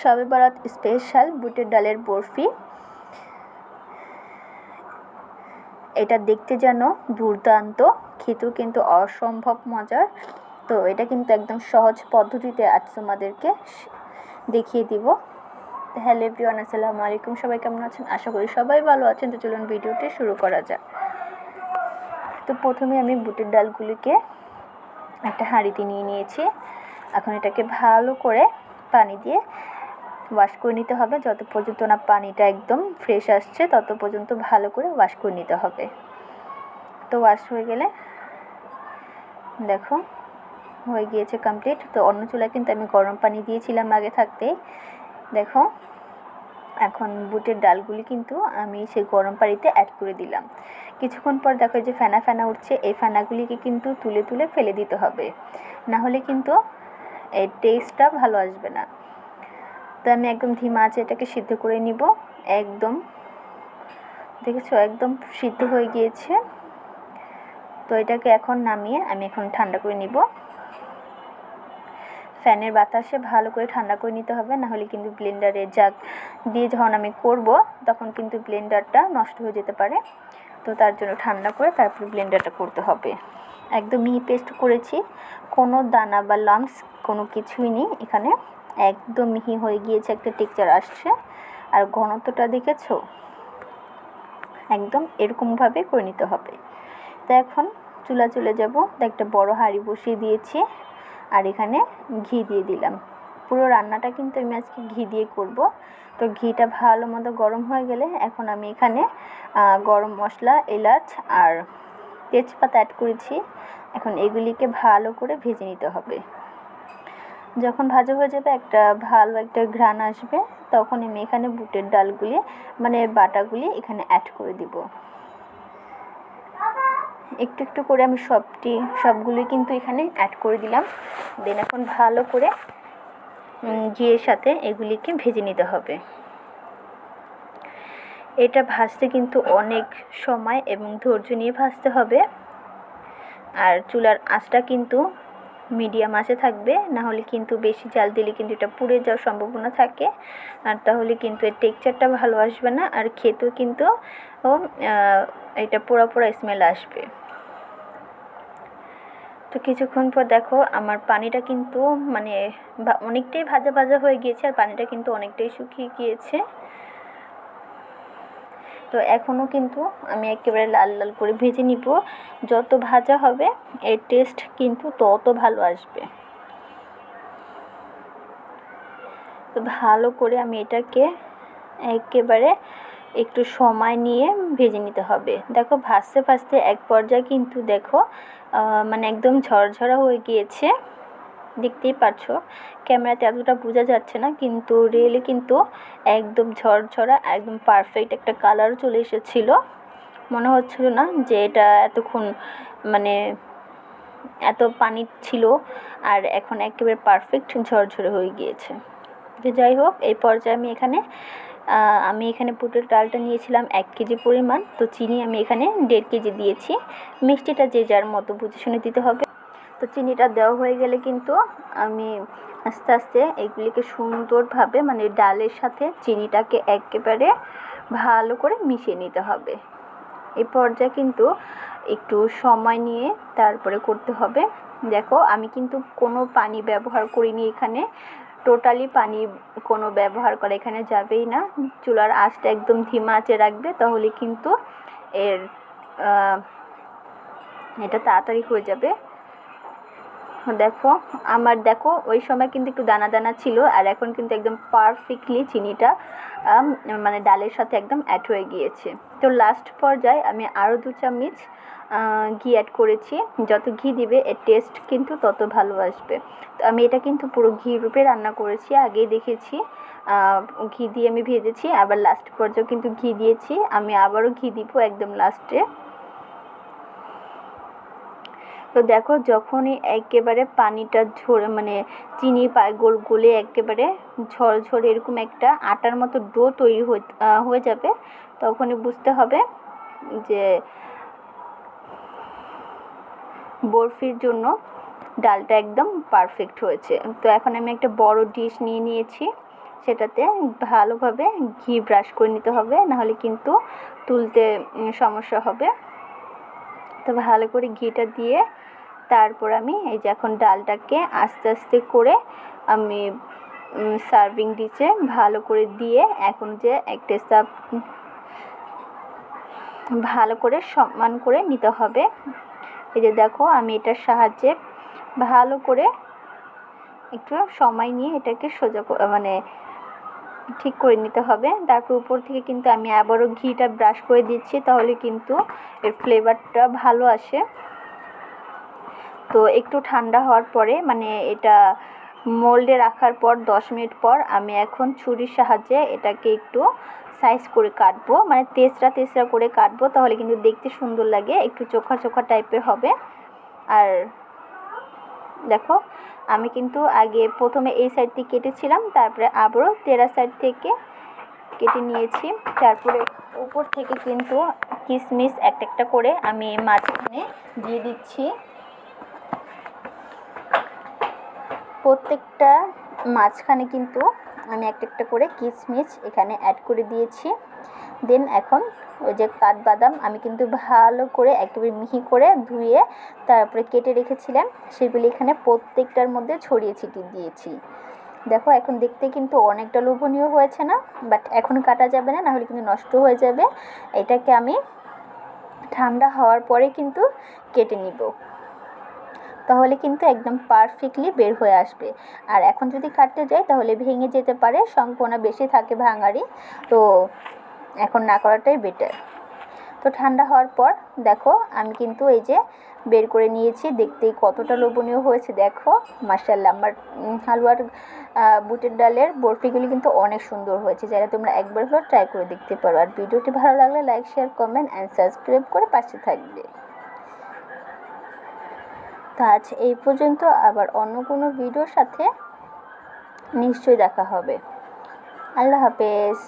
শবে বরাত স্পেশাল বুটের ডালের বরফি। এটা দেখতে যেন দুর্দান্ত, খেতেও কিন্তু অসম্ভব মজার। তো এটা কিন্তু একদম সহজ পদ্ধতিতে আজ তোমাদেরকে দেখিয়ে দিব। হ্যালো এভরিওয়ান আসসালামু আলাইকুম। সবাই কেমন আছেন? আশা করি সবাই ভালো আছেন। তো চলুন ভিডিওটি শুরু করা যাক। তো প্রথমে আমি বুটের ডালগুলিকে একটা হাঁড়িতে নিয়ে নিয়েছি। এখন এটাকে ভালো করে পানি দিয়ে ওয়াশ করে নিতে হবে। যত পর্যন্ত না পানিটা একদম ফ্রেশ আসছে, তত পর্যন্ত ভালো করে ওয়াশ করে নিতে হবে। তো ওয়াশ হয়ে গেলে, দেখো, হয়ে গিয়েছে কমপ্লিট তো অন্য চুলা কিন্তু আমি গরম পানি দিয়েছিলাম আগে থাকতেই দেখো, এখন বুটের ডালগুলি কিন্তু আমি সেই গরম পানিতে অ্যাড করে দিলাম। কিছুক্ষণ পর দেখো যে ফেনা ফেনা উঠছে, এই ফেনাগুলিকে কিন্তু তুলে তুলে ফেলে দিতে হবে। না হলে কিন্তু এর টেস্টটা ভালো আসবে না। তো আমি একদম ধিমা আছে, এটাকে সিদ্ধ করে নিব। একদম, দেখেছ? একদম সিদ্ধ হয়ে গিয়েছে। তো এটাকে এখন নামিয়ে আমি এখন ঠান্ডা করে নিব। ফ্যানের বাতাসে ভালো করে ঠান্ডা করে নিতে হবে, না হলে কিন্তু ব্লেন্ডারে জাগ দিয়ে যখন আমি করব, তখন কিন্তু ব্লেন্ডারটা নষ্ট হয়ে যেতে পারে। তো তার জন্য ঠান্ডা করে তারপর ব্লেন্ডারটা করতে হবে। একদম মিহি পেস্ট করেছি। কোনো দানা বা লাম্পস কোনো কিছুই নেই এখানে। একদম মিহি হয়ে গিয়েছে, একটা টেক্সচার আসছে। আর ঘনত্বটা দেখেছ? একদম এরকমভাবে করে নিতে হবে। তো এখন চুলা চলে যাব। একটা বড় হাঁড়ি বসিয়ে দিয়েছি। আর এখানে ঘি দিয়ে দিলাম। পুরো রান্নাটা কিন্তু আমি আজকে ঘি দিয়ে করব। তো ঘিটা ভালো মতো গরম হয়ে গেলে এখন আমি এখানে গরম মশলা, এলাচ আর তেজপাতা অ্যাড করেছি। এখন এগুলিকে ভালো করে ভেজে নিতে হবে। যখন ভাজা হয়ে যাবে, একটা ভালো একটা ঘ্রাণ আসবে, তখন আমি এখানে বুটের ডালগুলি মানে বাটাগুলি এখানে অ্যাড করে দিব। একটু একটু করে আমি সবটি, সবগুলি কিন্তু এখানে অ্যাড করে দিলাম। দেন এখন ভালো করে ঘিয়ের সাথে এগুলিকে ভেজে নিতে হবে। এটা ভাজতে কিন্তু অনেক সময় এবং ধৈর্য নিয়ে ভাজতে হবে। আর চুলার আঁচটা কিন্তু মিডিয়াম আঁচে থাকবে না হলে কিন্তু বেশি জাল দিলে কিন্তু এটা পুড়ে যাওয়ার সম্ভাবনা থাকে। আর তাহলে কিন্তু এর টেক্সচারটা ভালো আসবে না, আর খেতেও কিন্তু এটা পোড়া পোড়া স্মেল আসবে। তো কিছুক্ষণ পর দেখো, আমার পানিটা কিন্তু মানে অনেকটাই ভাজা ভাজা হয়ে গিয়েছে, আর পানিটা কিন্তু অনেকটাই শুকিয়ে গিয়েছে। তো এখনও কিন্তু আমি একেবারে লাল লাল করে ভেজে নিব। যত ভাজা হবে, এর টেস্ট কিন্তু তত ভালো আসবে। তো ভালো করে আমি এটাকে একেবারে একটু সময় নিয়ে ভেজে নিতে হবে। দেখো, ভাজতে ভাজতে এক পর্যায়ে কিন্তু দেখো মানে একদম ঝরঝরা হয়ে গিয়েছে। দেখতেই পাচ্ছ ক্যামেরাতে এতটা বোঝা যাচ্ছে না, কিন্তু রিয়েলি কিন্তু একদম ঝরঝরা, একদম পারফেক্ট একটা কালারও চলে এসেছিল। মনে হচ্ছিল না যে এটা এতক্ষণ মানে এত পানি ছিল আর এখন একেবারে পারফেক্ট ঝরঝরে হয়ে গিয়েছে। তো যাই হোক, এই পর্যায়ে আমি এখানে আমি এখানে বুটের ডালটা নিয়েছিলাম এক কেজি পরিমাণ। তো চিনি আমি এখানে দেড় কেজি দিয়েছি। মিষ্টিটা যে যার মতো, বুঝে শুনে দিতে হবে। তো চিনিটা দেওয়া হয়ে গেলে কিন্তু আমি আস্তে আস্তে এগুলিকে সুন্দরভাবে মানে ডালের সাথে চিনিটাকে একেবারে ভালো করে মিশিয়ে নিতে হবে। এই পর্যায়ে কিন্তু একটু সময় নিয়ে তারপরে করতে হবে। দেখো, আমি কিন্তু কোনো পানি ব্যবহার করিনি এখানে। টোটালি পানি কোনো ব্যবহার করা এখানে যাবেই না। চুলার আঁচটা একদম ধিমা আঁচে রাখবে, তাহলে কিন্তু এর এটা তাড়াতাড়ি হয়ে যাবে। দেখো, আমার দেখো, ওই সময় কিন্তু একটু দানা দানা ছিল আর এখন কিন্তু একদম পারফেক্টলি চিনিটা মানে ডালের সাথে একদম অ্যাড হয়ে গিয়েছে। তো লাস্ট পর্যায়ে আমি আরও দু চামচ ঘি অ্যাড করেছি। যত ঘি দিবে, এর টেস্ট কিন্তু তত ভালো আসবে। তো আমি এটা কিন্তু পুরো ঘি রূপে রান্না করেছি। আগেই দেখেছি ঘি দিয়ে আমি ভেজেছি। আবার লাস্ট পর্যায়ে কিন্তু ঘি দিয়েছি। আমি আবারও ঘি দিব একদম লাস্টে তো দেখো যখনই একেবারে পানিটা ঝরে মানে চিনি গোল, গলে একেবারে ঝরঝরে, এরকম একটা আটার মতো ডো তৈরি হয়ে যাবে, তখনই বুঝতে হবে যে বরফির জন্য ডালটা একদম পারফেক্ট হয়েছে। তো এখন আমি একটা বড় ডিশ নিয়ে নিয়েছি, সেটাতে ভালোভাবে ঘি ব্রাশ করে নিতে হবে, নাহলে কিন্তু তুলতে সমস্যা হবে। তো ভালো করে ঘিটা দিয়ে তারপর আমি এই যে এখন ডালটাকে আস্তে আস্তে করে আমি সার্ভিং ডিশে ভালো করে দিয়ে এখন যে একটা সাপ ভালো করে সম্মান করে নিতে হবে। এই যে দেখো আমি এটার সাহায্যে ভালো করে একটু সময় নিয়ে এটাকে সোজা মানে ঠিক করে নিতে হবে। তারপর উপর থেকে কিন্তু আমি আবারও ঘিটা ব্রাশ করে দিচ্ছি, তাহলে কিন্তু এর ফ্লেভারটা ভালো আসে। তো একটু ঠান্ডা হওয়ার পরে মানে এটা মোল্ডে রাখার পর, দশ মিনিট পর আমি এখন ছুরির সাহায্যে এটাকে একটু সাইজ করে কাটবো। মানে তেসরা তেসরা করে কাটবো, তাহলে কিন্তু দেখতে সুন্দর লাগে, একটু চোখা চোখা টাইপের হবে। আর দেখো, আমি কিন্তু আগে প্রথমে এই সাইড কেটেছিলাম, তারপরে আবারও তেরা সাইড থেকে কেটে নিয়েছি। তারপরে উপর থেকে কিন্তু কিশমিশ একটা একটা করে আমি মাঝখানে দিয়ে দিচ্ছি। প্রত্যেকটা মাঝখানে কিন্তু আমি একটা একটা করে কিশমিশ এখানে অ্যাড করে দিয়েছি। দেন এখন ওই যে কাঠবাদাম আমি কিন্তু ভালো করে একেবারে মিহি করে ধুয়ে তারপরে কেটে রেখেছিলাম, সেগুলি এখানে প্রত্যেকটার মধ্যে ছড়িয়ে ছিটিয়ে দিয়েছি। দেখো এখন দেখতে কিন্তু অনেকটা লোভনীয় হয়েছে না? বাট এখন কাটা যাবে না, নাহলে কিন্তু নষ্ট হয়ে যাবে। এটাকে আমি ঠান্ডা হওয়ার পরে কিন্তু কেটে নিব। তাহলে কিন্তু একদম পারফেক্টলি বের হয়ে আসবে। আর এখন যদি কাটতে যাই, তাহলে ভেঙে যেতে পারে সম্ভাবনা বেশি থাকে ভাঙারই। তো এখন না করাটাই বেটার তো ঠান্ডা হওয়ার পর, দেখো, আমি কিন্তু এই যে বের করে নিয়েছি, দেখতেই কতটা লোভনীয় হয়েছে। দেখো মার্শাল্লাহ আমার হালুয়ার বুটের ডালের বরফিগুলি কিন্তু অনেক সুন্দর হয়েছে। যারা তোমরা একবার হলো ট্রাই করে দেখতে পারো। আর ভিডিওটি ভালো লাগলে like share comment and subscribe করে পাশে থাকবে। তো আজ এই পর্যন্ত। আবার অন্য কোনো ভিডিওর সাথে নিশ্চয়ই দেখা হবে। আল্লাহ হাফেজ।